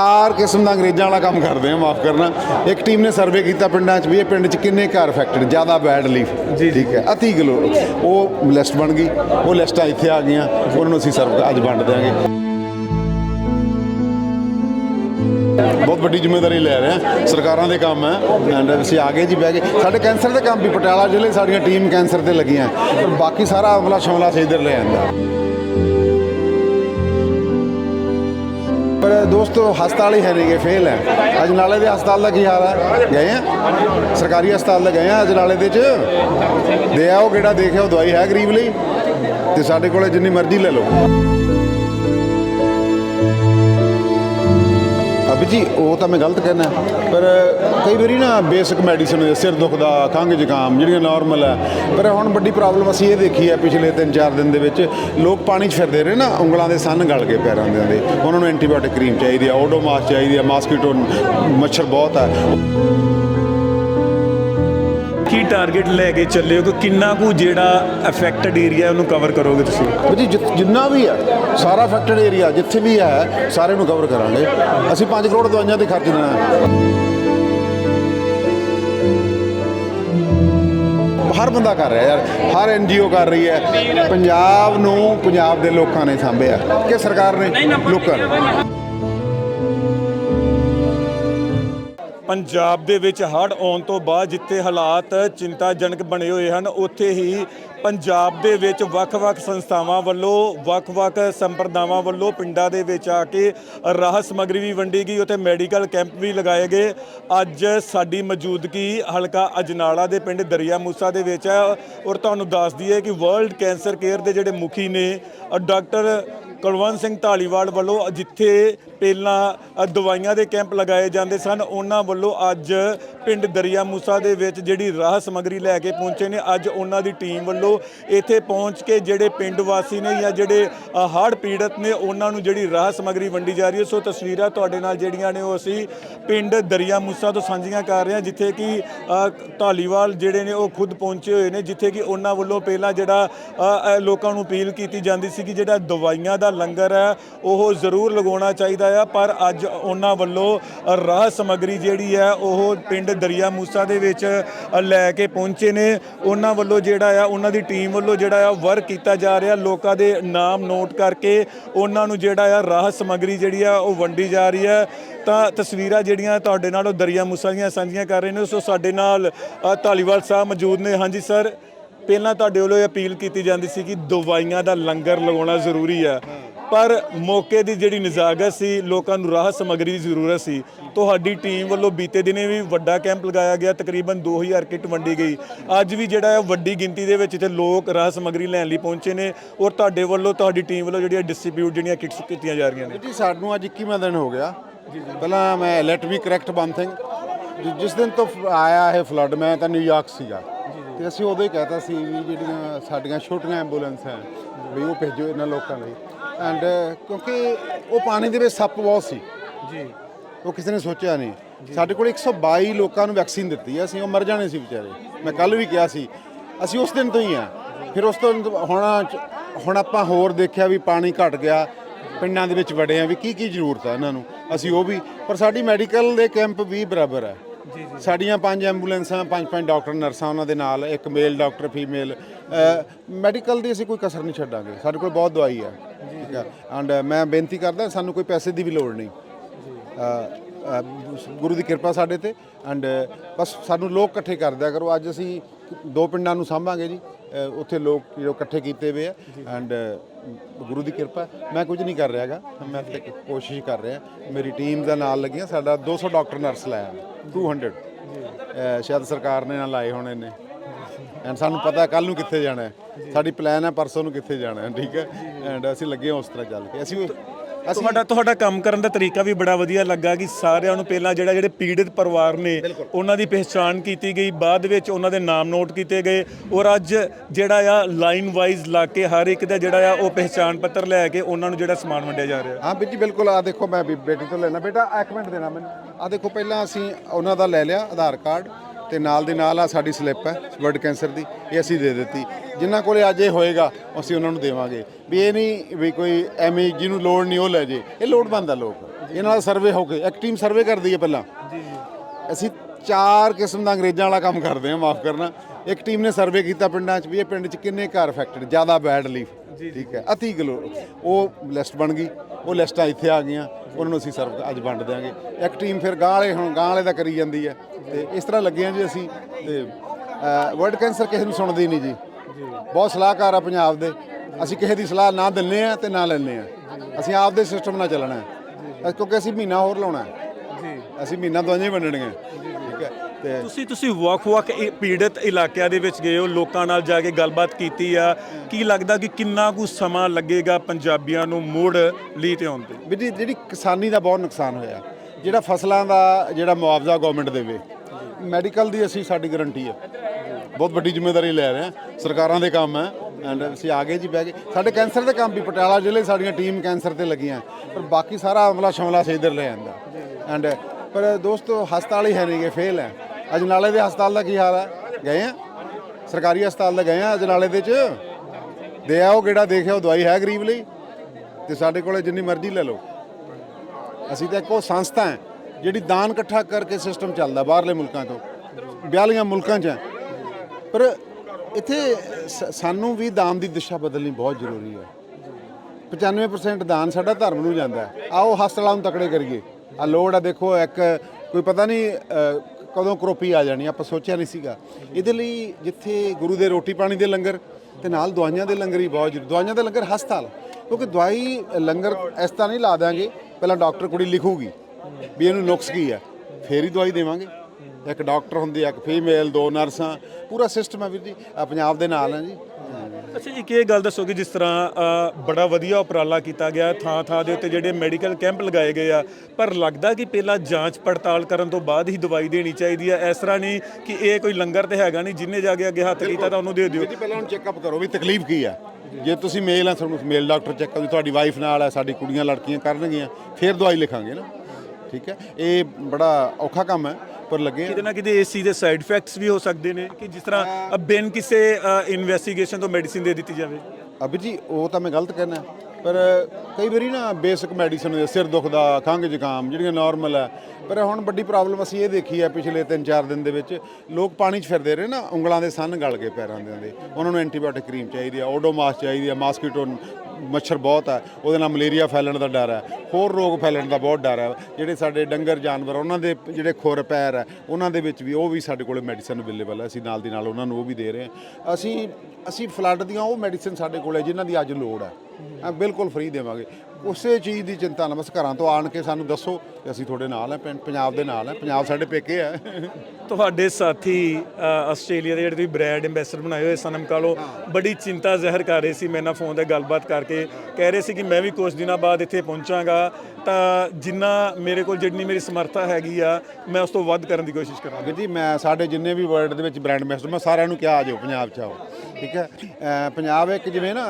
ਚਾਰ ਕਿਸਮ ਦਾ ਅੰਗਰੇਜ਼ਾਂ ਵਾਲਾ ਕੰਮ ਕਰਦੇ ਆ ਮਾਫ ਕਰਨਾ। ਇੱਕ ਟੀਮ ਨੇ ਸਰਵੇ ਕੀਤਾ ਪਿੰਡਾਂ 'ਚ ਵੀ ਇਹ ਪਿੰਡ 'ਚ ਕਿੰਨੇ ਘਰ ਅਫੈਕਟਡ ਜ਼ਿਆਦਾ ਬੈਡ ਲੀਫ ਠੀਕ ਹੈ ਅਤੀ ਕਿਲੋ ਉਹ ਲਿਸਟ ਬਣ ਗਈ ਉਹ ਲਿਸਟਾਂ ਇੱਥੇ ਆ ਗਈਆਂ ਉਹਨਾਂ ਨੂੰ ਅਸੀਂ ਸਰਵ ਅੱਜ ਵੰਡ ਦਿਆਂਗੇ। ਬਹੁਤ ਵੱਡੀ ਜ਼ਿੰਮੇਵਾਰੀ ਲੈ ਰਹੇ ਹਾਂ ਸਰਕਾਰਾਂ ਦੇ ਕੰਮ ਹੈ ਐਂਡ ਅਸੀਂ ਆ ਗਏ ਜੀ ਬਹਿ ਗਏ। ਸਾਡੇ ਕੈਂਸਰ ਦੇ ਕੰਮ ਵੀ ਪਟਿਆਲਾ ਜ਼ਿਲ੍ਹੇ ਸਾਡੀਆਂ ਟੀਮ ਕੈਂਸਰ ਤੇ ਲੱਗੀਆਂ। ਪਰ ਬਾਕੀ ਸਾਰਾ ਅਮਲਾ ਸ਼ਮਲਾ ਸੇ ਇਧਰ ਲੈ ਆਂਦਾ। ਪਰ ਦੋਸਤੋ, ਹਸਪਤਾਲ ਹੀ ਹੈ ਨਹੀਂਗੇ ਫੇਲ ਹੈ। ਅਜਨਾਲੇ ਦੇ ਹਸਪਤਾਲ ਦਾ ਕੀ ਹਾਲ ਹੈ? ਗਏ ਆ? ਸਰਕਾਰੀ ਹਸਪਤਾਲ ਦਾ ਗਏ ਆ ਅਜਨਾਲੇ ਦੇ ਚ? ਦੇ ਆਓ ਕਿਹੜਾ ਦੇਖਿਓ, ਦਵਾਈ ਹੈ ਗਰੀਬ ਲਈ? ਤੇ ਸਾਡੇ ਕੋਲੇ ਜਿੰਨੀ ਮਰਜ਼ੀ ਲੈ ਲਓ। ਜੀ, ਉਹ ਤਾਂ ਮੈਂ ਗਲਤ ਕਹਿਣਾ। ਪਰ ਕਈ ਵਾਰੀ ਨਾ ਬੇਸਿਕ ਮੈਡੀਸਨ ਸਿਰ ਦੁਖਦਾ, ਖੰਘ ਜ਼ੁਕਾਮ ਜਿਹੜੀਆਂ ਨਾਰਮਲ ਹੈ ਪਰ ਹੁਣ ਵੱਡੀ ਪ੍ਰੋਬਲਮ ਅਸੀਂ ਇਹ ਦੇਖੀ ਹੈ ਪਿਛਲੇ 3-4 ਦਿਨ ਦੇ ਵਿੱਚ, ਲੋਕ ਪਾਣੀ 'ਚ ਫਿਰਦੇ ਰਹੇ ਨਾ, ਉਂਗਲਾਂ ਦੇ ਸੰਨ ਗਲ ਕੇ ਪੈਰਾਂ ਦੇ ਉਹਨਾਂ ਨੂੰ ਐਂਟੀਬਾਇਓਟਿਕ ਕਰੀਮ ਚਾਹੀਦੀ ਆ ਓਡੋਮਾਸ ਚਾਹੀਦੀ ਆ ਮਾਸਕੀਟੋ ਮੱਛਰ ਬਹੁਤ ਹੈ ਟਾਰਗੇਟ ਲੈ ਕੇ ਚੱਲੇ ਹੋ ਕਿ ਕਿੰਨਾ ਕੁ ਜਿਹੜਾ ਅਫੈਕਟਡ ਏਰੀਆ ਉਹਨੂੰ ਕਵਰ ਕਰੋਗੇ ਤੁਸੀਂ? ਜੀ ਜਿ- ਜਿੰਨਾ ਵੀ ਹੈ ਸਾਰਾ ਅਫੈਕਟਡ ਏਰੀਆ ਜਿੱਥੇ ਵੀ ਹੈ ਸਾਰੇ ਨੂੰ ਕਵਰ ਕਰਾਂਗੇ। ਅਸੀਂ 5 ਕਰੋੜ ਦਵਾਈਆਂ ਤੇ ਖਰਚ ਦੇਣਾ ਹੈ। ਹਰ ਬੰਦਾ ਕਰ ਰਿਹਾ ਯਾਰ ਹਰ ਐਨਜੀਓ ਕਰ ਰਹੀ ਹੈ। ਪੰਜਾਬ ਨੂੰ ਪੰਜਾਬ ਦੇ ਲੋਕਾਂ ਨੇ ਸਾਂਭਿਆ ਕਿ ਸਰਕਾਰ ਨੇ ਲੋਕਾਂ ਨੇ। ਪੰਜਾਬ ਦੇ ਵਿੱਚ ਹੜ੍ਹ ਆਉਣ ਤੋਂ ਬਾਅਦ ਜਿੱਥੇ ਹਾਲਾਤ ਚਿੰਤਾਜਨਕ ਬਣੇ ਹੋਏ ਹਨ, ਉੱਥੇ ਹੀ ਪੰਜਾਬ ਦੇ ਵਿੱਚ ਵੱਖ-ਵੱਖ ਸੰਸਥਾਵਾਂ ਵੱਲੋਂ, ਵੱਖ-ਵੱਖ ਸੰਪਰਦਾਵਾਂ ਵੱਲੋਂ ਪਿੰਡਾਂ ਦੇ ਵਿੱਚ ਆ ਕੇ ਰਾਹਤ ਸਮੱਗਰੀ ਵੀ ਵੰਡੀ ਗਈ, ਉੱਥੇ ਮੈਡੀਕਲ ਕੈਂਪ ਵੀ ਲਗਾਏ ਗਏ। ਅੱਜ ਸਾਡੀ ਮੌਜੂਦਗੀ ਹਲਕਾ ਅਜਨਾਲਾ ਦੇ ਪਿੰਡ ਦਰਿਆ ਮੂਸਾ ਦੇ ਵਿੱਚ ਹੈ ਔਰ ਤੁਹਾਨੂੰ ਦੱਸ ਦਈਏ ਕਿ ਵਰਲਡ ਕੈਂਸਰ ਕੇਅਰ ਦੇ ਜਿਹੜੇ ਮੁਖੀ ਨੇ ਡਾਕਟਰ ਕੁਲਵੰਤ ਸਿੰਘ ਢਾਲੀਵਾਲ ਵੱਲੋਂ ਜਿੱਥੇ ਪਹਿਲਾਂ ਦਵਾਈਆਂ ਦੇ ਕੈਂਪ ਲਗਾਏ ਜਾਂਦੇ ਸਨ ਉਹਨਾਂ ਵੱਲੋਂ ਅੱਜ ਪਿੰਡ ਦਰਿਆ ਮੂਸਾ ਦੇ ਵਿੱਚ ਜਿਹੜੀ ਰਾਹ ਸਮਗਰੀ ਲੈ ਕੇ ਪਹੁੰਚੇ ਨੇ। ਅੱਜ ਉਹਨਾਂ ਦੀ ਟੀਮ ਵੱਲੋਂ ਇੱਥੇ ਪਹੁੰਚ ਕੇ ਜਿਹੜੇ ਪਿੰਡ ਵਾਸੀ ਨੇ ਜਾਂ ਜਿਹੜੇ ਹੜ੍ਹ ਪੀੜਤ ਨੇ ਉਹਨਾਂ ਨੂੰ ਜਿਹੜੀ ਰਾਹ ਸਮਗਰੀ ਵੰਡੀ ਜਾ ਰਹੀ ਹੈ। ਸੋ ਤਸਵੀਰਾਂ ਤੁਹਾਡੇ ਨਾਲ ਜਿਹੜੀਆਂ ਨੇ ਉਹ ਅਸੀਂ ਪਿੰਡ ਦਰਿਆ ਮੂਸਾ ਤੋਂ ਸਾਂਝੀਆਂ ਕਰ ਰਹੇ ਹਾਂ ਜਿੱਥੇ ਕਿ ਅ, ਢਾਲੀਵਾਲ ਜਿਹੜੇ ਨੇ ਉਹ ਖੁਦ ਪਹੁੰਚੇ ਹੋਏ ਨੇ ਜਿੱਥੇ ਕਿ ਉਹਨਾਂ ਵੱਲੋਂ ਪਹਿਲਾਂ ਜਿਹੜਾ ਲੋਕਾਂ ਨੂੰ ਅਪੀਲ ਕੀਤੀ ਜਾਂਦੀ ਸੀ ਕਿ ਜਿਹੜਾ ਦਵਾਈਆਂ ਦਾ ਲੰਗਰ ਹੈ, ਉਹ ਜ਼ਰੂਰ ਲਗਾਉਣਾ ਚਾਹੀਦਾ ਆ, ਪਰ ਅੱਜ ਉਹਨਾਂ ਵੱਲੋਂ ਰਾਹ ਸਮਗਰੀ ਜਿਹੜੀ ਹੈ, ਉਹ ਪਿੰਡ ਦਰਿਆ ਮੂਸਾ ਦੇ ਵਿੱਚ ਲੈ ਕੇ ਪਹੁੰਚੇ ਨੇ। ਉਹਨਾਂ ਵੱਲੋਂ ਜਿਹੜਾ ਆ, ਉਹਨਾਂ ਦੀ ਟੀਮ ਵੱਲੋਂ ਜਿਹੜਾ ਆ ਵਰਕ ਕੀਤਾ ਜਾ ਰਿਹਾ, ਲੋਕਾਂ ਦੇ ਨਾਮ ਨੋਟ ਕਰਕੇ ਉਹਨਾਂ ਨੂੰ ਜਿਹੜਾ ਆ, ਰਾਹ ਸਮਗਰੀ ਜਿਹੜੀ ਆ, ਉਹ ਵੰਡੀ ਜਾ ਰਹੀ ਹੈ। ਤਾਂ ਤਸਵੀਰਾਂ ਜਿਹੜੀਆਂ ਤੁਹਾਡੇ ਨਾਲ ਉਹ ਦਰਿਆ ਮੂਸਾ ਦੀਆਂ ਸਾਂਝੀਆਂ ਕਰ ਰਹੇ ਨੇ, ਸੋ ਸਾਡੇ ਨਾਲ ਧਾਲੀਵਾਲ ਸਾਹਿਬ ਮੌਜੂਦ ਨੇ। ਹਾਂਜੀ, ਸਰ। ਪਹਿਲਾਂ ਤੁਹਾਡੇ ਵੱਲੋਂ ਇਹ ਅਪੀਲ ਕੀਤੀ ਜਾਂਦੀ ਸੀ ਕਿ ਦਵਾਈਆਂ ਦਾ ਲੰਗਰ ਲਗਾਉਣਾ ਜ਼ਰੂਰੀ ਆ ਪਰ ਮੌਕੇ ਦੀ ਜਿਹੜੀ ਨਜ਼ਾਕਤ ਸੀ, ਲੋਕਾਂ ਨੂੰ ਰਾਹਤ ਸਮੱਗਰੀ ਦੀ ਜ਼ਰੂਰਤ ਸੀ। ਤੁਹਾਡੀ ਟੀਮ ਵੱਲੋਂ ਬੀਤੇ ਦਿਨੇ ਵੀ ਵੱਡਾ ਕੈਂਪ ਲਗਾਇਆ ਗਿਆ, ਤਕਰੀਬਨ 2000 ਕਿੱਟ ਵੰਡੀ ਗਈ। ਅੱਜ ਵੀ ਜਿਹੜਾ ਹੈ ਵੱਡੀ ਗਿਣਤੀ ਦੇ ਵਿੱਚ ਇੱਥੇ ਲੋਕ ਰਾਹਤ ਸਮੱਗਰੀ ਲੈਣ ਲਈ ਪਹੁੰਚੇ ਨੇ ਔਰ ਤੁਹਾਡੇ ਵੱਲੋਂ, ਤੁਹਾਡੀ ਟੀਮ ਵੱਲੋਂ ਜਿਹੜੀਆਂ ਡਿਸਟ੍ਰੀਬਿਊਟ ਜਿਹੜੀਆਂ ਕਿੱਟਸ ਕੀਤੀਆਂ ਜਾ ਰਹੀਆਂ ਨੇ। ਜੀ, ਸਾਨੂੰ ਅੱਜ 21ਵਾਂ ਦਿਨ ਹੋ ਗਿਆ। ਪਹਿਲਾਂ ਮੈਂ ਲੈਟ ਵੀ ਕਰੈਕਟ ਵਨ ਥਿੰਗ ਜਿਸ ਦਿਨ ਤੋਂ ਫ- ਆਇਆ ਇਹ ਫਲੱਡ ਮੈਂ ਤਾਂ ਨਿਊਯਾਰਕ ਸੀਗਾ। ਤੇ ਅਸੀਂ ਉਦੋਂ ਹੀ ਕਹਿਤਾ ਸੀ ਵੀ ਜਿਹੜੀਆਂ ਸਾਡੀਆਂ ਛੋਟੀਆਂ ਐਂਬੂਲੈਂਸ ਹੈ ਵੀ ਉਹ ਭੇਜੋ ਇਹਨਾਂ ਲੋਕਾਂ ਲਈ। ਐਂਡ ਕਿਉਂਕਿ ਉਹ ਪਾਣੀ ਦੇ ਵਿੱਚ ਸੱਪ ਬਹੁਤ ਸੀ। ਜੀ। ਉਹ ਕਿਸੇ ਨੇ ਸੋਚਿਆ ਨਹੀਂ। ਸਾਡੇ ਕੋਲ 122 ਲੋਕਾਂ ਨੂੰ ਵੈਕਸੀਨ ਦਿੱਤੀ ਅਸੀਂ ਉਹ ਮਰ ਜਾਣੇ ਸੀ ਵਿਚਾਰੇ। ਮੈਂ ਕੱਲ ਵੀ ਕਿਹਾ ਸੀ ਅਸੀਂ ਉਸ ਦਿਨ ਤੋਂ ਹੀ ਆ ਫਿਰ ਉਸ ਤੋਂ ਹੁਣ ਹੁਣ ਆਪਾਂ ਹੋਰ ਦੇਖਿਆ ਵੀ ਪਾਣੀ ਘਟ ਗਿਆ ਪਿੰਡਾਂ ਦੇ ਵਿੱਚ ਵੜੇ ਆ ਵੀ ਕੀ ਕੀ ਜ਼ਰੂਰਤ ਹੈ ਇਹਨਾਂ ਨੂੰ। ਅਸੀਂ ਉਹ ਵੀ ਪਰ ਸਾਡੀ ਮੈਡੀਕਲ ਦੇ ਕੈਂਪ ਵੀ ਬਰਾਬਰ ਹੈ। ਸਾਡੀਆਂ ਪੰਜ ਐਂਬੂਲੈਂਸਾਂ ਪੰਜ ਪੰਜ ਡਾਕਟਰ ਨਰਸਾਂ ਉਹਨਾਂ ਦੇ ਨਾਲ ਇੱਕ ਮੇਲ ਡਾਕਟਰ ਫੀਮੇਲ ਮੈਡੀਕਲ ਦੀ ਅਸੀਂ ਕੋਈ ਕਸਰ ਨਹੀਂ ਛੱਡਾਂਗੇ। ਸਾਡੇ ਕੋਲ ਬਹੁਤ ਦਵਾਈ ਹੈ ਠੀਕ ਹੈ ਐਂਡ ਮੈਂ ਬੇਨਤੀ ਕਰਦਾ ਸਾਨੂੰ ਕੋਈ ਪੈਸੇ ਦੀ ਵੀ ਲੋੜ ਨਹੀਂ। ਗੁਰੂ ਦੀ ਕਿਰਪਾ ਸਾਡੇ ਤੇ। ਐਂਡ ਬਸ ਸਾਨੂੰ ਲੋਕ ਇਕੱਠੇ ਕਰ ਦਿਆ ਕਰੋ ਅੱਜ ਅਸੀਂ ਦੋ ਪਿੰਡਾਂ ਨੂੰ ਸਾਂਭਾਂਗੇ ਜੀ। ਅ, ਉੱਥੇ ਲੋਕ ਜੋ ਇਕੱਠੇ ਕੀਤੇ ਹੋਏ ਆ ਐਂਡ ਗੁਰੂ ਦੀ ਕਿਰਪਾ। ਮੈਂ ਕੁਝ ਨਹੀਂ ਕਰ ਰਿਹਾਗਾ ਮੈਂ ਤੇ ਕੋਸ਼ਿਸ਼ ਕਰ ਰਿਹਾ। ਮੇਰੀ ਟੀਮ ਦਾ ਨਾਲ ਲੱਗੀਆਂ। ਸਾਡਾ 200 ਡਾਕਟਰ ਨਰਸ ਲਾਇਆ 200 ਅ, ਸ਼ਾਇਦ ਸਰਕਾਰ ਨੇ ਨਾ ਲਾਏ ਹੋਣੇ ਨੇ। ਐਂਡ ਸਾਨੂੰ ਪਤਾ ਕੱਲ ਨੂੰ ਕਿੱਥੇ ਜਾਣਾ ਹੈ। ਸਾਡੀ ਪਲਾਨ ਹੈ ਪਰਸੋਂ ਨੂੰ ਕਿੱਥੇ ਜਾਣਾ ਹੈ। ਠੀਕ ਹੈ। ਐਂਡ ਅਸੀਂ ਲੱਗੇ ਹਾਂ ਉਸ ਤਰ੍ਹਾਂ ਚੱਲ ਕੇ। ਅਸੀਂ ਤੁਹਾਡਾ ਤੁਹਾਡਾ ਕੰਮ ਕਰਨ ਦਾ ਤਰੀਕਾ ਵੀ ਬੜਾ ਵਧੀਆ ਲੱਗਾ ਕਿ ਸਾਰਿਆਂ ਨੂੰ ਪਹਿਲਾਂ ਜਿਹੜਾ ਜਿਹੜੇ ਪੀੜਿਤ ਪਰਿਵਾਰ ਨੇ ਉਹਨਾਂ ਦੀ ਪਹਿਚਾਣ ਕੀਤੀ ਗਈ ਬਾਅਦ ਵਿੱਚ ਉਹਨਾਂ ਦੇ ਨਾਮ ਨੋਟ ਕੀਤੇ ਗਏ ਔਰ ਅੱਜ ਜਿਹੜਾ ਆ ਲਾਈਨ ਵਾਈਜ਼ ਲਾ ਕੇ ਹਰ ਇੱਕ ਦਾ ਜਿਹੜਾ ਆ ਉਹ ਪਹਿਚਾਣ ਪੱਤਰ ਲੈ ਕੇ ਉਹਨਾਂ ਨੂੰ ਜਿਹੜਾ ਸਮਾਨ ਵੰਡਿਆ ਜਾ ਰਿਹਾ। ਹਾਂ ਬੀਜੀ ਬਿਲਕੁਲ ਆ ਦੇਖੋ ਮੈਂ ਬੇਟੀ ਤੋਂ ਲੈਣਾ ਬੇਟਾ ਇੱਕ ਮਿੰਟ ਦੇਣਾ ਮੈਨੂੰ। ਆ ਦੇਖੋ ਪਹਿਲਾਂ ਅਸੀਂ ਉਹਨਾਂ ਦਾ ਲੈ ਲਿਆ ਆਧਾਰ ਕਾਰਡ। ਤੇ ਨਾਲ ਦੇ ਨਾਲ ਆ ਸਾਡੀ ਸਲਿੱਪ ਹੈ ਬਲੱਡ ਕੈਂਸਰ ਦੀ ਇਹ ਅਸੀਂ ਦੇ ਦਿੱਤੀ। ਜਿਨ੍ਹਾਂ ਕੋਲੇ ਅੱਜ ਇਹ ਹੋਏਗਾ ਅਸੀਂ ਉਹਨਾਂ ਨੂੰ ਦੇਵਾਂਗੇ। ਵੀ ਇਹ ਨਹੀਂ ਵੀ ਕੋਈ ਐਵੇਂ ਜਿਹਨੂੰ ਲੋੜ ਨਹੀਂ ਉਹ ਲੈ ਜੇ। ਇਹ ਲੋੜਵੰਦ ਆ ਲੋਕ। ਇਹਨਾਂ ਦਾ ਸਰਵੇ ਹੋ ਕੇ ਇੱਕ ਟੀਮ ਸਰਵੇ ਕਰਦੀ ਹੈ ਪਹਿਲਾਂ। ਜੀ ਅਸੀਂ ਚਾਰ ਕਿਸਮ ਦਾ ਅੰਗਰੇਜ਼ਾਂ ਵਾਲਾ ਕੰਮ ਕਰਦੇ ਹਾਂ ਮਾਫ ਕਰਨਾ। ਇੱਕ ਟੀਮ ਨੇ ਸਰਵੇ ਕੀਤਾ ਪਿੰਡਾਂ 'ਚ ਵੀ ਇਹ ਪਿੰਡ 'ਚ ਕਿੰਨੇ ਘਰ ਅਫੈਕਟਡ ਜ਼ਿਆਦਾ ਬੈਡ ਲੀਫ ਠੀਕ ਹੈ। ਅਤੀ ਕਿਲੋ ਉਹ ਲਿਸਟ ਬਣ ਗਈ। ਉਹ ਲਿਸਟਾਂ ਇੱਥੇ ਆ ਗਈਆਂ। ਉਹਨਾਂ ਨੂੰ ਅਸੀਂ ਸਰਵ ਅੱਜ ਵੰਡ ਦਿਆਂਗੇ। ਇੱਕ ਟੀਮ ਫਿਰ ਗਾਂ ਵਾਲੇ ਹੁਣ ਗਾਂ ਵਾਲੇ ਦਾ ਕਰੀ ਜਾਂਦੀ ਹੈ। ਤੇ ਇਸ ਤਰ੍ਹਾਂ ਲੱਗੇ ਹਾਂ ਜੀ ਅਸੀਂ। ਤੇ ਵਰਲਡ ਕੈਂਸਰ ਕਿਸੇ ਨੂੰ ਸੁਣਦੀ ਨਹੀਂ ਜੀ। ਬਹੁਤ ਸਲਾਹਕਾਰ ਆ ਪੰਜਾਬ ਦੇ। ਅਸੀਂ ਕਿਸੇ ਦੀ ਸਲਾਹ ਨਾ ਦਿੰਨੇ ਆ ਤੇ ਨਾ ਲੈਂਦੇ ਆ। ਅਸੀਂ ਆਪ ਦੇ ਸਿਸਟਮ ਨਾਲ ਚੱਲਣਾ ਹੈ। ਕਿਉਂਕਿ ਅਸੀਂ ਮਹੀਨਾ ਹੋਰ ਲਾਉਣਾ ਹੈ। ਜੀ। ਅਸੀਂ ਮਹੀਨਾ ਦਵਾਈਆਂ ਹੀ ਵੰਡਣੀਆਂ ਤੇ ਤੁਸੀਂ ਤੁਸੀਂ ਵੱਖ-ਵੱਖ ਇਹ ਪੀੜਤ ਇਲਾਕਿਆਂ ਦੇ ਵਿੱਚ ਗਏ ਹੋ ਲੋਕਾਂ ਨਾਲ ਜਾ ਕੇ ਗੱਲਬਾਤ ਕੀਤੀ ਆ। ਕੀ ਲੱਗਦਾ ਕਿ ਕਿੰਨਾ ਕੁ ਸਮਾਂ ਲੱਗੇਗਾ ਪੰਜਾਬੀਆਂ ਨੂੰ ਮੁੜ ਲਈ ਤੇ ਆਉਣ ਤੇ? ਵੀ ਜੀ ਜਿਹੜੀ ਕਿਸਾਨੀ ਦਾ ਬਹੁਤ ਨੁਕਸਾਨ ਹੋਇਆ। ਜਿਹੜਾ ਫਸਲਾਂ ਦਾ ਜਿਹੜਾ ਮੁਆਵਜ਼ਾ ਗਵਰਨਮੈਂਟ ਦੇਵੇ ਮੈਡੀਕਲ ਦੀ ਅਸੀਂ ਸਾਡੀ ਗਾਰੰਟੀ ਹੈ ਬਹੁਤ ਵੱਡੀ ਜ਼ਿੰਮੇਵਾਰੀ ਲੈ ਰਹੇ ਹਾਂ। ਸਰਕਾਰਾਂ ਦੇ ਕੰਮ ਹੈ ਐਂਡ ਅਸੀਂ ਆਗੇ ਜੀ ਬਹਿ ਗਏ। ਸਾਡੇ ਕੈਂਸਰ ਦੇ ਕੰਮ ਵੀ ਪਟਿਆਲਾ ਜ਼ਿਲ੍ਹੇ ਸਾਡੀਆਂ ਟੀਮ ਕੈਂਸਰ ਤੇ ਲੱਗੀਆਂ। ਪਰ ਬਾਕੀ ਸਾਰਾ ਅਮਲਾ ਸ਼ਮਲਾ ਸੇ ਇਧਰ ਲੈ ਆਂਦਾ। ਐਂਡ ਪਰ ਦੋਸਤੋ ਹਸਪਤਾਲ ਹੀ ਹੈ ਨਹੀਂਗੇ ਫੇਲ ਹੈ। ਅਜਨਾਲੇ ਦੇ ਹਸਪਤਾਲ ਦਾ ਕੀ ਹਾਲ ਹੈ? ਗਏ ਆ? ਸਰਕਾਰੀ ਹਸਪਤਾਲ ਦਾ ਗਏ ਆ ਅਜਨਾਲੇ ਦੇ ਚ ਦੇ ਆਓ ਕਿਹੜਾ ਦੇਖਿਓ ਦਵਾਈ ਹੈ ਗਰੀਬ ਲਈ? ਤੇ ਸਾਡੇ ਕੋਲੇ ਜਿੰਨੀ ਮਰਜ਼ੀ ਲੈ ਲਓ। ਅਸੀਂ ਤਾਂ ਇੱਕੋ ਸੰਸਥਾ ਹੈ, ਜਿਹੜੀ ਦਾਨ ਇਕੱਠਾ ਕਰਕੇ ਸਿਸਟਮ ਚੱਲਦਾ ਬਾਹਰਲੇ ਮੁਲਕਾਂ ਤੋਂ। 42 ਮੁਲਕਾਂ 'ਚ ਹੈ। ਪਰ ਇੱਥੇ ਸ- ਸਾਨੂੰ ਵੀ ਦਾਨ ਦੀ ਦਿਸ਼ਾ ਬਦਲਣੀ ਬਹੁਤ ਜ਼ਰੂਰੀ ਹੈ। 95% ਦਾਨ ਸਾਡਾ ਧਰਮ ਨੂੰ ਜਾਂਦਾ ਹੈ। ਆਓ ਹਸਪਤਾਲਾਂ ਨੂੰ ਤਕੜੇ ਕਰੀਏ। ਆ ਲੋੜ ਆ ਦੇਖੋ, ਇੱਕ ਕੋਈ ਪਤਾ ਨਹੀਂ ਕਦੋਂ ਕਰੋਪੀ ਆ ਜਾਣੀ, ਆਪਾਂ ਸੋਚਿਆ ਨਹੀਂ ਸੀਗਾ। ਇਹਦੇ ਲਈ ਜਿੱਥੇ ਗੁਰੂ ਦੇ ਰੋਟੀ ਪਾਣੀ ਦੇ ਲੰਗਰ ਤੇ ਨਾਲ ਦਵਾਈਆਂ ਦੇ ਲੰਗਰ ਹੀ ਬਹੁਤ ਜ਼ਰੂਰੀ ਦਵਾਈਆਂ ਦੇ ਲੰਗਰ ਹਸਪਤਾਲ, ਕਿਉਂਕਿ ਦਵਾਈ ਲੰਗਰ ਇਸ ਤਰ੍ਹਾਂ ਨਹੀਂ ਲਾ ਦਾਂਗੇ ਪਹਿਲਾਂ ਡਾਕਟਰ ਕੁੜੀ ਲਿਖੂਗੀ ਵੀ ਇਹਨੂੰ ਨੁਕਸ ਕੀ ਹੈ, ਫੇਰ ਹੀ ਦਵਾਈ ਦੇਵਾਂਗੇ। ਇੱਕ ਡਾਕਟਰ ਹੁੰਦੀ ਹੈ ਇੱਕ ਫੀਮੇਲ ਦੋ ਨਰਸਾਂ ਪੂਰਾ ਸਿਸਟਮ ਹੈ ਵੀਰ ਜੀ ਆ ਪੰਜਾਬ ਦੇ ਨਾਲ ਹੈ ਜੀ। ਅੱਛਾ ਇੱਕ ਇਹ ਗੱਲ ਦੱਸੋ ਕਿ ਜਿਸ ਤਰ੍ਹਾਂ ਬੜਾ ਵਧੀਆ ਉਪਰਾਲਾ ਕੀਤਾ ਗਿਆ ਥਾਂ ਥਾਂ ਦੇ ਉੱਤੇ ਜਿਹੜੇ ਮੈਡੀਕਲ ਕੈਂਪ ਲਗਾਏ ਗਏ ਆ ਪਰ ਲੱਗਦਾ ਕਿ ਪਹਿਲਾਂ ਜਾਂਚ ਪੜਤਾਲ ਕਰਨ ਤੋਂ ਬਾਅਦ ਹੀ ਦਵਾਈ ਦੇਣੀ ਚਾਹੀਦੀ ਹੈ ਇਸ ਤਰ੍ਹਾਂ ਨਹੀਂ ਕਿ ਇਹ ਕੋਈ ਲੰਗਰ ਤੇ ਹੈਗਾ ਨਹੀਂ ਜਿੰਨੇ ਜਾ ਕੇ ਅੱਗੇ ਹੱਥ ਕੀਤਾ ਤਾਂ ਉਹਨੂੰ ਦੇ ਦਿਓ। ਜੀ ਪਹਿਲਾਂ ਉਹਨੂੰ ਚੈੱਕਅਪ ਕਰੋ ਵੀ ਤਕਲੀਫ ਕੀ ਹੈ ਜੇ ਤੁਸੀਂ ਮੇਲ ਆ ਤੁਹਾਨੂੰ ਮੇਲ ਡਾਕਟਰ ਚੈੱਕ ਕਰੋ ਤੁਹਾਡੀ ਵਾਈਫ ਨਾਲ ਹੈ ਸਾਡੀ ਕੁੜੀਆਂ ਲੜਕੀਆਂ ਕਰਨਗੀਆਂ ਫਿਰ ਦਵਾਈ ਲਿਖਾਂਗੇ ਨਾ। ਠੀਕ ਹੈ ਇਹ ਬੜਾ ਔਖਾ ਕੰਮ ਹੈ। ਪਰ ਲੱਗੇ ਆ। ਕਿਤੇ ਨਾ ਕਿਤੇ ਇਸ ਚੀਜ਼ ਦੇ ਸਾਈਡ ਇਫੈਕਟਸ ਵੀ ਹੋ ਸਕਦੇ ਨੇ ਕਿ ਜਿਸ ਤਰ੍ਹਾਂ ਅ, ਬਿਨ ਕਿਸੇ ਇਨਵੈਸਟੀਗੇਸ਼ਨ ਤੋਂ ਮੈਡੀਸਿਨ ਦੇ ਦਿੱਤੀ ਜਾਵੇ। ਅਭੀ ਜੀ ਉਹ ਤਾਂ ਮੈਂ ਗਲਤ ਕਹਿਣਾ। ਪਰ ਕਈ ਵਾਰੀ ਨਾ ਬੇਸਿਕ ਮੈਡੀਸਨ ਸਿਰ ਦੁਖਦਾ ਖੰਘ ਜ਼ੁਕਾਮ ਜਿਹੜੀਆਂ ਨਾਰਮਲ ਹੈ। ਪਰ ਹੁਣ ਵੱਡੀ ਪ੍ਰੋਬਲਮ ਅਸੀਂ ਇਹ ਦੇਖੀ ਹੈ ਪਿਛਲੇ 3-4 ਦਿਨ ਦੇ ਵਿੱਚ ਲੋਕ ਪਾਣੀ 'ਚ ਫਿਰਦੇ ਰਹੇ ਨਾ ਉਂਗਲਾਂ ਦੇ ਸੰਨ ਗਲ ਗਏ ਪੈਰਾਂ ਦੇ ਦੇ ਉਹਨਾਂ ਨੂੰ ਐਂਟੀਬਾਇਓਟਿਕ ਕਰੀਮ ਚਾਹੀਦੀ ਹੈ ਓਡੋਮਾਸ ਚਾਹੀਦੀ ਹੈ ਮਾਸਕੀਟੋ ਮੱਛਰ ਬਹੁਤ ਹੈ। ਉਹਦੇ ਨਾਲ ਮਲੇਰੀਆ ਫੈਲਣ ਦਾ ਡਰ ਹੈ। ਹੋਰ ਰੋਗ ਫੈਲਣ ਦਾ ਬਹੁਤ ਡਰ ਹੈ। ਜਿਹੜੇ ਸਾਡੇ ਡੰਗਰ, ਜਾਨਵਰ, ਉਹਨਾਂ ਦੇ ਜਿਹੜੇ ਖੁਰ ਪੈਰ ਹੈ, ਉਹਨਾਂ ਦੇ ਵਿੱਚ ਵੀ ਉਹ ਵੀ ਸਾਡੇ ਕੋਲੇ ਮੈਡੀਸਨ ਅਵੇਲੇਬਲ ਹੈ। ਅਸੀਂ ਨਾਲ ਦੀ ਨਾਲ ਉਹਨਾਂ ਨੂੰ ਉਹ ਵੀ ਦੇ ਰਹੇ ਹਾਂ। ਅਸੀਂ ਅਸੀਂ ਫਲੱਡ ਦੀਆਂ ਉਹ ਮੈਡੀਸਨ ਸਾਡੇ ਕੋਲੇ ਜਿਨ੍ਹਾਂ ਦੀ ਅੱਜ ਲੋੜ ਹੈ। ਬਿਲਕੁਲ ਫ੍ਰੀ ਦੇਵਾਂਗੇ। ਉਸੇ ਚੀਜ਼ ਦੀ ਚਿੰਤਾ ਨਾ ਬਸ ਘਰਾਂ ਤੋਂ ਆਣ ਕੇ ਸਾਨੂੰ ਦੱਸੋ ਕਿ ਅਸੀਂ ਤੁਹਾਡੇ ਨਾਲ ਹੈ ਪੰਜਾਬ ਦੇ ਨਾਲ ਹੈ। ਪੰਜਾਬ ਸਾਡੇ ਪੇਕੇ ਹੈ। ਤੁਹਾਡੇ ਸਾਥੀ ਆਸਟ੍ਰੇਲੀਆ ਦੇ ਜਿਹੜੇ ਤੁਸੀਂ ਬ੍ਰਾਂਡ ਐਂਬੈਸਡਰ ਬਣਾਏ ਹੋਏ ਸਨਮ ਕਾਲੋ ਬੜੀ ਚਿੰਤਾ ਜ਼ਾਹਿਰ ਕਰ ਰਹੇ ਸੀ ਮੇਰੇ ਨਾਲ ਫੋਨ ਤੇ ਗੱਲਬਾਤ ਕਰਕੇ। ਕਹਿ ਰਹੇ ਸੀ ਕਿ ਮੈਂ ਵੀ ਕੁਝ ਦਿਨਾਂ ਬਾਅਦ ਇੱਥੇ ਪਹੁੰਚਾਂਗਾ। ਤਾਂ ਜਿੰਨਾ ਮੇਰੇ ਕੋਲ ਜਿੰਨੀ ਮੇਰੀ ਸਮਰੱਥਾ ਹੈਗੀ ਆ ਮੈਂ ਉਸ ਤੋਂ ਵੱਧ ਕਰਨ ਦੀ ਕੋਸ਼ਿਸ਼ ਕਰਾਂਗਾ। ਵੀਰ ਜੀ ਮੈਂ ਸਾਡੇ ਜਿੰਨੇ ਵੀ ਵਰਲਡ ਦੇ ਵਿੱਚ ਬ੍ਰਾਂਡ ਐਂਬੈਸਡਰ ਮੈਂ ਸਾਰਿਆਂ ਨੂੰ ਕਿਹਾ ਆ ਜਾਓ ਪੰਜਾਬ ਚ ਆਓ ਠੀਕ ਹੈ? ਅ, ਪੰਜਾਬ ਇੱਕ ਜਿਵੇਂ ਨਾ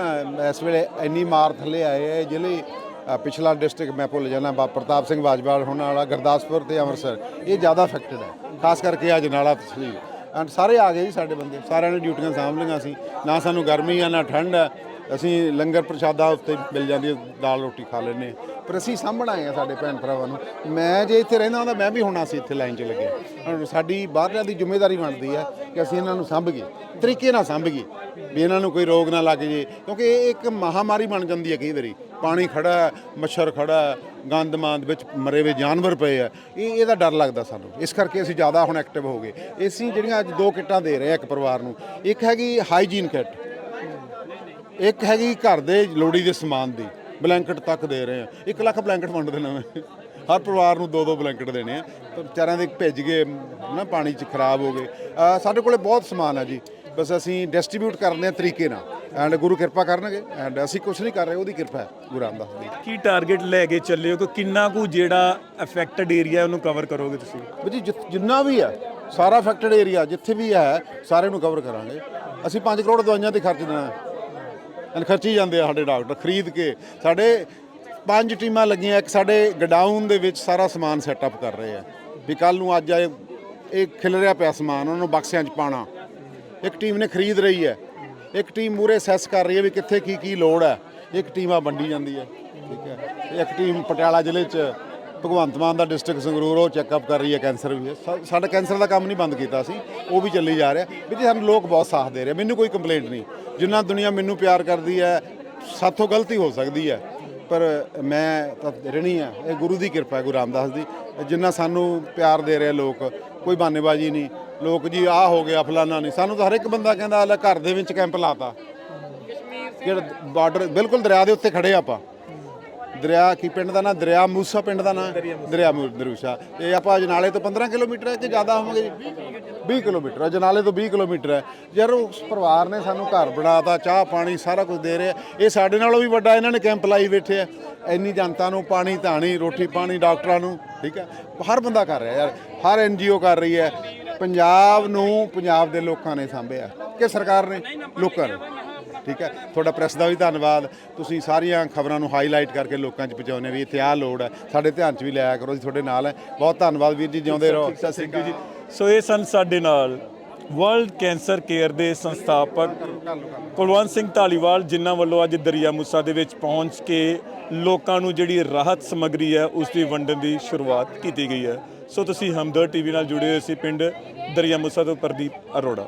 ਇਸ ਵੇਲੇ ਇੰਨੀ ਮਾਰ ਥੱਲੇ ਆਏ ਹੈ ਜ਼ਿਲ੍ਹੇ ਅ, ਪਿਛਲਾ ਡਿਸਟ੍ਰਿਕਟ ਮੈਂ ਭੁੱਲ ਜਾਣਾ ਬਾ ਪ੍ਰਤਾਪ ਸਿੰਘ ਬਾਜਵਾ ਹੋਣ ਵਾਲਾ ਗੁਰਦਾਸਪੁਰ ਤੇ ਅੰਮ੍ਰਿਤਸਰ ਇਹ ਜ਼ਿਆਦਾ ਅਫੈਕਟਡ ਹੈ ਖਾਸ ਕਰਕੇ ਅਜਨਾਲਾ ਤਸਲੀਮ ਐਂਡ ਸਾਰੇ ਆ ਗਏ ਜੀ ਸਾਡੇ ਬੰਦੇ ਸਾਰਿਆਂ ਨੇ ਡਿਊਟੀਆਂ ਸਾਂਭ ਲਈਆਂ ਸੀ ਨਾ ਸਾਨੂੰ ਗਰਮੀ ਆ ਨਾ ਠੰਡ ਆ ਅਸੀਂ ਲੰਗਰ ਪ੍ਰਸ਼ਾਦਾ ਉੱਤੇ ਮਿਲ ਜਾਂਦੀ ਹੈ, ਦਾਲ ਰੋਟੀ ਖਾ ਲੈਂਦੇ ਹਾਂ। ਪਰ ਅਸੀਂ ਸਾਂਭਣ ਆਏ ਆ ਸਾਡੇ ਭੈਣ ਭਰਾਵਾਂ ਨੂੰ। ਮੈਂ ਜੇ ਇੱਥੇ ਰਹਿੰਦਾ ਹੁੰਦਾ ਮੈਂ ਵੀ ਹੋਣਾ ਸੀ ਇੱਥੇ ਲਾਈਨ 'ਚ ਲੱਗੇ ਹੁਣ ਸਾਡੀ ਬਾਹਰਲਿਆਂ ਦੀ ਜ਼ਿੰਮੇਵਾਰੀ ਬਣਦੀ ਹੈ ਕਿ ਅਸੀਂ ਇਹਨਾਂ ਨੂੰ ਸਾਂਭੀਏ ਤਰੀਕੇ ਨਾਲ ਸਾਂਭੀਏ ਵੀ ਇਹਨਾਂ ਨੂੰ ਕੋਈ ਰੋਗ ਨਾ ਲੱਗ ਜੇ। ਕਿਉਂਕਿ ਇਹ ਇੱਕ ਮਹਾਮਾਰੀ ਬਣ ਜਾਂਦੀ ਹੈ ਕਈ ਵਾਰੀ। ਪਾਣੀ ਖੜਾ ਮੱਛਰ ਖੜਾ ਹੈ, ਗੰਦ ਮਾਂਦ ਵਿੱਚ ਮਰੇ ਹੋਏ ਜਾਨਵਰ ਪਏ ਆ। ਇਹ ਇਹਦਾ ਡਰ ਲੱਗਦਾ ਸਾਨੂੰ। ਇਸ ਕਰਕੇ ਅਸੀਂ ਜ਼ਿਆਦਾ ਹੁਣ ਐਕਟਿਵ ਹੋ ਗਏ। ਅਸੀਂ ਜਿਹੜੀਆਂ ਅੱਜ ਦੋ ਕਿੱਟਾਂ ਦੇ ਰਹੇ ਆ ਇੱਕ ਪਰਿਵਾਰ ਨੂੰ ਇੱਕ ਹੈਗੀ ਹਾਈਜੀਨ ਕਿੱਟ ਇੱਕ ਹੈਗੀ ਘਰ ਦੇ ਲੋੜੀ ਦੇ ਸਮਾਨ ਦੀ। ਬਲੈਂਕਟ ਤੱਕ ਦੇ ਰਹੇ ਆ। 1 ਲੱਖ ਬਲੈਂਕਟ ਵੰਡ ਦੇਣਾ ਮੈਂ। ਹਰ ਪਰਿਵਾਰ ਨੂੰ ਦੋ ਦੋ ਬਲੈਂਕਟ ਦੇਣੇ ਆ। ਤੇ ਵਿਚਾਰਿਆਂ ਦੇ ਭਿੱਜ ਗਏ ਨਾ ਪਾਣੀ 'ਚ ਖਰਾਬ ਹੋ ਗਏ। ਸਾਡੇ ਕੋਲੇ ਬਹੁਤ ਸਮਾਨ ਆ ਜੀ। ਬਸ ਅਸੀਂ ਡਿਸਟ੍ਰੀਬਿਊਟ ਕਰਦੇ ਆ ਤਰੀਕੇ ਨਾਲ। ਐਂਡ ਗੁਰੂ ਕਿਰਪਾ ਕਰਨਗੇ ਐਂਡ ਅਸੀਂ ਕੁਝ ਨਹੀਂ ਕਰ ਰਹੇ ਉਹਦੀ ਕਿਰਪਾ ਹੈ ਗੁਰੂ ਰਾਮਦਾਸ ਦੀ। ਕੀ ਟਾਰਗੇਟ ਲੈ ਕੇ ਚੱਲੇ ਹੋ? ਕਿ ਕਿੰਨਾ ਕੁ ਜਿਹੜਾ ਅਫੈਕਟਡ ਏਰੀਆ ਉਹਨੂੰ ਕਵਰ ਕਰੋਗੇ ਤੁਸੀਂ? ਜੀ ਜਿੰਨਾ ਵੀ ਹੈ ਸਾਰਾ ਅਫੈਕਟਡ ਏਰੀਆ ਜਿੱਥੇ ਵੀ ਹੈ ਸਾਰੇ ਨੂੰ ਕਵਰ ਕਰਾਂਗੇ। ਅਸੀਂ 5 ਕਰੋੜ ਦਵਾਈਆਂ ਤੇ ਖਰਚ ਦੇਣਾ ਖਰਚੀ ਜਾਂਦੇ ਆ ਸਾਡੇ ਡਾਕਟਰ, ਖਰੀਦ ਕੇ। ਸਾਡੇ ਪੰਜ ਟੀਮਾਂ ਲੱਗੀਆਂ, ਇੱਕ ਸਾਡੇ ਗਡਾਊਨ ਦੇ ਵਿੱਚ ਸਾਰਾ ਸਮਾਨ ਸੈਟਅਪ ਕਰ ਰਹੇ ਆ। ਵੀ ਕੱਲ ਨੂੰ ਅੱਜ ਆਏ, ਇਹ ਖਿਲ ਰਿਹਾ ਪਿਆ ਸਮਾਨ, ਉਹਨਾਂ ਨੂੰ ਬਕਸਿਆਂ 'ਚ ਪਾਣਾ ਇੱਕ ਟੀਮ ਨੇ ਖਰੀਦ ਰਹੀ ਹੈ। ਇੱਕ ਟੀਮ ਮੂਰੇ ਅਸੈਸ ਕਰ ਰਹੀ ਹੈ ਵੀ ਕਿੱਥੇ ਕੀ ਕੀ ਲੋੜ ਹੈ। ਇੱਕ ਟੀਮ ਆ ਵੰਡੀ ਜਾਂਦੀ ਹੈ। ਠੀਕ ਹੈ। ਇੱਕ ਟੀਮ ਪਟਿਆਲਾ ਜ਼ਿਲ੍ਹੇ 'ਚ ਭਗਵੰਤ ਮਾਨ ਦਾ ਡਿਸਟ੍ਰਿਕਟ ਸੰਗਰੂਰ ਉਹ ਚੈੱਕਅਪ ਕਰ ਰਹੀ ਹੈ ਕੈਂਸਰ ਵੀ ਸਾਡਾ ਕੈਂਸਰ ਦਾ ਕੰਮ ਨਹੀਂ ਬੰਦ ਕੀਤਾ ਸੀ ਉਹ ਵੀ ਚੱਲੀ ਜਾ ਰਿਹਾ। ਵੀ ਜੀ ਸਾਨੂੰ ਲੋਕ ਬਹੁਤ ਸਾਥ ਦੇ ਰਹੇ ਮੈਨੂੰ ਕੋਈ ਕੰਪਲੇਂਟ ਨਹੀਂ। ਜਿੰਨਾ ਦੁਨੀਆ ਮੈਨੂੰ ਪਿਆਰ ਕਰਦੀ ਹੈ ਸਾਥੋਂ ਗਲਤੀ ਹੋ ਸਕਦੀ ਹੈ ਪਰ ਮੈਂ ਤਾਂ ਰਹਿਣੀ ਆ ਇਹ ਗੁਰੂ ਦੀ ਕਿਰਪਾ ਹੈ ਗੁਰੂ ਰਾਮਦਾਸ ਦੀ। ਜਿੰਨਾ ਸਾਨੂੰ ਪਿਆਰ ਦੇ ਰਹੇ ਲੋਕ ਕੋਈ ਬਾਨੇਬਾਜ਼ੀ ਨਹੀਂ। ਲੋਕ ਜੀ ਆਹ ਹੋ ਗਿਆ ਫਲਾਨਾ ਨਹੀਂ। ਸਾਨੂੰ ਤਾਂ ਹਰ ਇੱਕ ਬੰਦਾ ਕਹਿੰਦਾ ਲੈ ਘਰ ਦੇ ਵਿੱਚ ਕੈਂਪ ਲਾਤਾ। ਜਿਹੜਾ ਬਾਰਡਰ ਬਿਲਕੁਲ ਦਰਿਆ ਦੇ ਉੱਤੇ ਖੜੇ ਆਪਾਂ। ਦਰਿਆ ਕੀ ਪਿੰਡ ਦਾ ਨਾਂ? ਦਰਿਆ ਮੂਸਾ ਪਿੰਡ ਦਾ ਨਾਂ। ਦਰਿਆ ਮੂ- ਦਰੂਸ਼ਾ। ਇਹ ਆਪਾਂ ਜਨਾਲੇ ਤੋਂ 15 ਕਿਲੋਮੀਟਰ ਹੈ ਕਿ ਜ਼ਿਆਦਾ ਹੋਵਾਂਗੇ ਜੀ? 20 ਕਿਲੋਮੀਟਰ ਹੈ। ਜਨਾਲੇ ਤੋਂ 20 ਕਿਲੋਮੀਟਰ ਹੈ। ਯਾਰ, ਉਸ ਪਰਿਵਾਰ ਨੇ ਸਾਨੂੰ ਘਰ ਬਣਾਤਾ, ਚਾਹ, ਪਾਣੀ, ਸਾਰਾ ਕੁਝ ਦੇ ਰਿਹਾ। ਇਹ ਸਾਡੇ ਨਾਲੋਂ ਵੀ ਵੱਡਾ ਇਹਨਾਂ ਨੇ ਕੈਂਪ ਲਾਈ ਬੈਠੇ ਆ। ਇੰਨੀ ਜਨਤਾ ਨੂੰ ਪਾਣੀ, ਧਾਣੀ, ਰੋਟੀ, ਪਾਣੀ, ਡਾਕਟਰਾਂ ਨੂੰ, ਠੀਕ ਹੈ? ਹਰ ਬੰਦਾ ਕਰ ਰਿਹਾ ਯਾਰ। ਹਰ ਐਨਜੀਓ ਕਰ ਰਹੀ ਹੈ। ਪੰਜਾਬ ਨੂੰ ਪੰਜਾਬ ਦੇ ਲੋਕਾਂ ਨੇ ਸਾਂਭਿਆ। ਕਿ ਸਰਕਾਰ ਨੇ? ਲੋਕਾਂ ਨੇ। ਠੀਕ ਹੈ? ਤੁਹਾਡਾ ਪ੍ਰੈਸ ਦਾ ਵੀ ਧੰਨਵਾਦ। ਤੁਸੀਂ ਸਾਰੀਆਂ ਖਬਰਾਂ ਨੂੰ ਹਾਈਲਾਈਟ ਕਰਕੇ ਲੋਕਾਂ 'ਚ ਪਹੁੰਚਾਉਂਦੇ ਵੀ ਇੱਥੇ ਆਹ ਲੋੜ ਹੈ। ਸਾਡੇ ਧਿਆਨ 'ਚ ਵੀ ਲਿਆਇਆ ਕਰੋ ਜੀ ਤੁਹਾਡੇ ਨਾਲ। ਹੈ ਬਹੁਤ ਧੰਨਵਾਦ ਵੀਰ ਜੀ ਜਿਉਂਦੇ ਰਹੋ। ਸਤਿ ਸ੍ਰੀ ਅਕਾਲ। ਸੋ ਇਹ ਸਨ ਸਾਡੇ ਨਾਲ ਵਰਲਡ ਕੈਂਸਰ ਕੇਅਰ ਦੇ ਸੰਸਥਾਪਕ ਕੁਲਵੰਤ ਸਿੰਘ ਢਾਲੀਵਾਲ ਜਿਨ੍ਹਾਂ ਵੱਲੋਂ ਅੱਜ ਦਰਿਆ ਮੁੱਸਾ ਦੇ ਵਿੱਚ ਪਹੁੰਚ ਕੇ ਲੋਕਾਂ ਨੂੰ ਜਿਹੜੀ ਰਾਹਤ ਸਮੱਗਰੀ ਹੈ ਉਸ ਦੀ ਵੰਡਣ ਦੀ ਸ਼ੁਰੂਆਤ ਕੀਤੀ ਗਈ ਹੈ। ਸੋ ਤੁਸੀਂ ਹਮਦਰ ਟੀਵੀ ਨਾਲ ਜੁੜੇ ਹੋਏ ਸੀ ਪਿੰਡ ਦਰਿਆ ਮੁੱਸਾ ਤੋਂ ਪ੍ਰਦੀਪ ਅਰੋੜਾ।